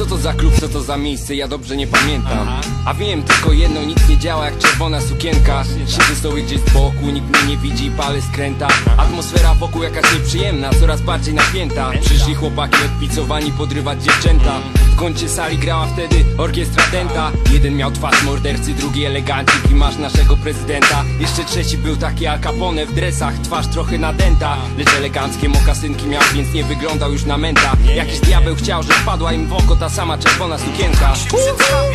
Co to za klub, co to za miejsce, ja dobrze nie pamiętam. A wiem tylko jedno, nic nie działa jak czerwona sukienka. Siedzę sobie gdzieś z boku, nikt mnie nie widzi palę skręta. Atmosfera wokół jakaś nieprzyjemna, coraz bardziej napięta. Przyszli chłopaki odpicowani podrywać dziewczęta. W kącie sali grała wtedy orkiestra Denta Jeden miał twarz mordercy, drugi elegancik i masz naszego prezydenta. Jeszcze trzeci był taki Al Capone w dresach, twarz trochę nadęta Lecz eleganckie mokasynki miał, więc nie wyglądał już na menta Jakiś diabeł chciał, że wpadła im w oko ta sama czerwona sukienka.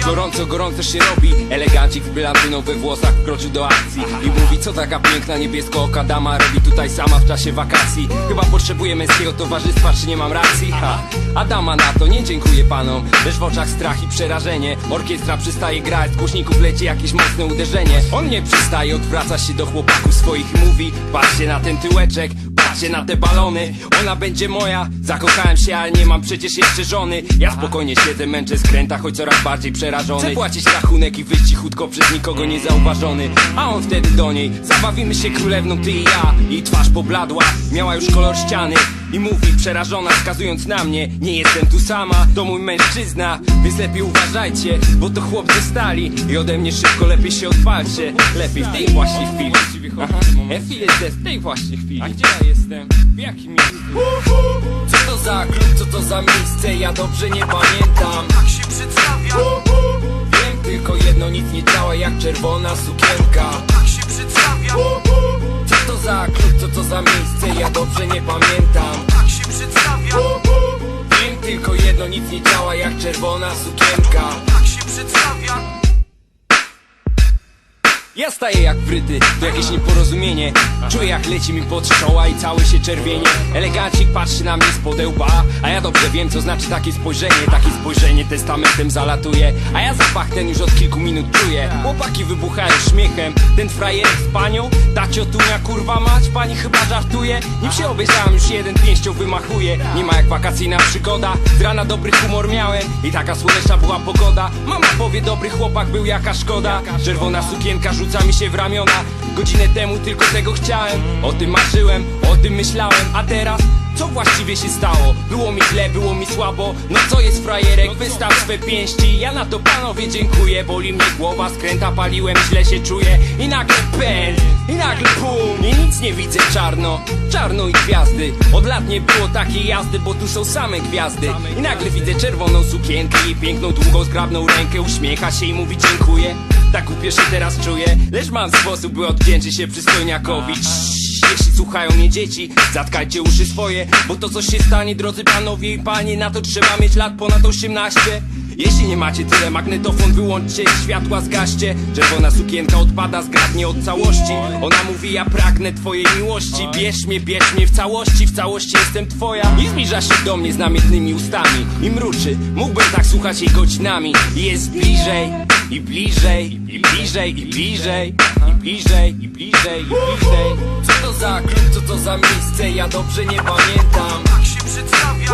Gorąco, gorąco się robi. Elegancik z brylantyną we włosach wkroczył do akcji I mówi, co taka piękna niebiesko-oka dama robi tutaj sama w czasie wakacji? Chyba potrzebuje męskiego towarzystwa, czy nie mam racji? Ha. A dama na to, nie dziękuję panom Lecz w oczach strach i przerażenie. Orkiestra przestaje grać, z głośników leci jakieś mocne uderzenie. On nie przystaje, odwraca się do chłopaków swoich i mówi Patrzcie na ten tyłeczek, patrzcie na te balony. Ona będzie moja, zakochałem się, ale nie mam przecież jeszcze żony. Ja spokojnie siedzę, męczę skręta, choć coraz bardziej przerażony. Chcę płacić rachunek i wyjść cichutko przez nikogo niezauważony. A on wtedy do niej, zabawimy się królewną ty i ja. Jej twarz pobladła, miała już kolor ściany i mówi przerażona, wskazując na mnie Nie jestem tu sama, to mój mężczyzna. Więc lepiej uważajcie, bo to chłopcy stali. I ode mnie szybko lepiej się odpalcie Lepiej w tej właśnie chwili. Efi jest w tej właśnie chwili. A gdzie ja jestem? W jakim miejscu? Co to za klub, co to za miejsce? Ja dobrze nie pamiętam. Tak się przedstawia, Wiem tylko jedno, nic nie działa jak czerwona sukienka. Tak się przedstawia, za miejsce? Ja dobrze nie pamiętam tak się przedstawia, Wiem tylko jedno, nic nie działa jak czerwona sukienka tak się przedstawia. Ja staję jak wryty, to jakieś nieporozumienie. Czuję jak leci mi pod czoła i cały się czerwienie. Elegancik patrzy na mnie z podełba A ja dobrze wiem co znaczy takie spojrzenie. Takie spojrzenie testamentem zalatuje A ja zapach ten już od kilku minut czuję Chłopaki wybuchają śmiechem Ten frajer z panią, ta ciotunia kurwa mać Pani chyba żartuje? Nim się obejrzałem już jeden pięścią wymachuje. Nie ma jak wakacyjna przygoda Z rana dobry humor miałem I taka słoneczna była pogoda. Mama powie dobry chłopak był jaka szkoda. Czerwona sukienka rzuca mi się w ramiona. Godzinę temu tylko tego chciałem. O tym marzyłem, o tym myślałem. A teraz co właściwie się stało? Było mi źle, było mi słabo. No co jest frajerek? Wystaw swe pięści. Ja na to panowie dziękuję. Boli mnie głowa, skręta paliłem, źle się czuję. I nagle pęd, i nagle pum. I nic nie widzę czarno, czarno i gwiazdy. Od lat nie było takiej jazdy Bo tu są same gwiazdy. I nagle widzę czerwoną sukienkę I piękną, długą, zgrabną rękę. Uśmiecha się i mówi dziękuję Tak głupio się teraz czuję Lecz mam sposób, by odwdzięczyć się przystojniakowi. Jeśli słuchają mnie dzieci, zatkajcie uszy swoje Bo to co się stanie, drodzy panowie i panie Na to trzeba mieć lat ponad 18 jeśli nie macie tyle magnetofon, wyłączcie światła, zgaście. Czerwona sukienka odpada zgrabnie od całości. Ona mówi, ja pragnę twojej miłości. Bierz mnie, bierz mnie w całości, w całości jestem twoja. I zbliża się do mnie z namiętnymi ustami I mruczy, mógłbym tak słuchać jej godzinami. Jest bliżej, i bliżej, i bliżej, i bliżej. I bliżej, i bliżej, i bliżej. Co to za klub, co to za miejsce, ja dobrze nie pamiętam. Tak się przedstawia,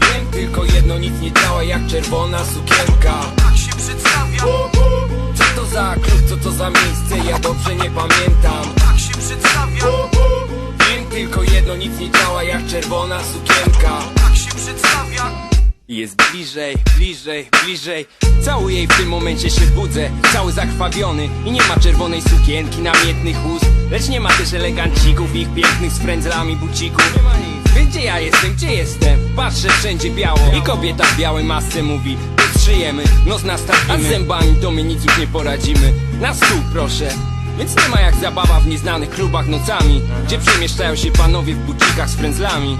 Wiem tylko jedno, nic nie działa jak czerwona sukienka. Tak się przedstawia, Co to za klub, co to za miejsce, ja dobrze nie pamiętam. Tak się przedstawia, Wiem tylko jedno, nic nie działa jak czerwona sukienka. Tak się. Jest bliżej, bliżej, bliżej. Cały jej w tym momencie się budzę Cały zakrwawiony. I nie ma czerwonej sukienki Namiętnych ust Lecz nie ma też elegancików Ich pięknych z frędzlami bucików Nie ma nic. Więc Gdzie ja jestem, gdzie jestem? Patrzę wszędzie biało I kobieta w białej masce mówi Przyjemy, nos nastawimy. A z zębami to my nic już nie poradzimy. Na stół proszę. Więc nie ma jak zabawa w nieznanych klubach nocami Gdzie przemieszczają się panowie w bucikach z frędzlami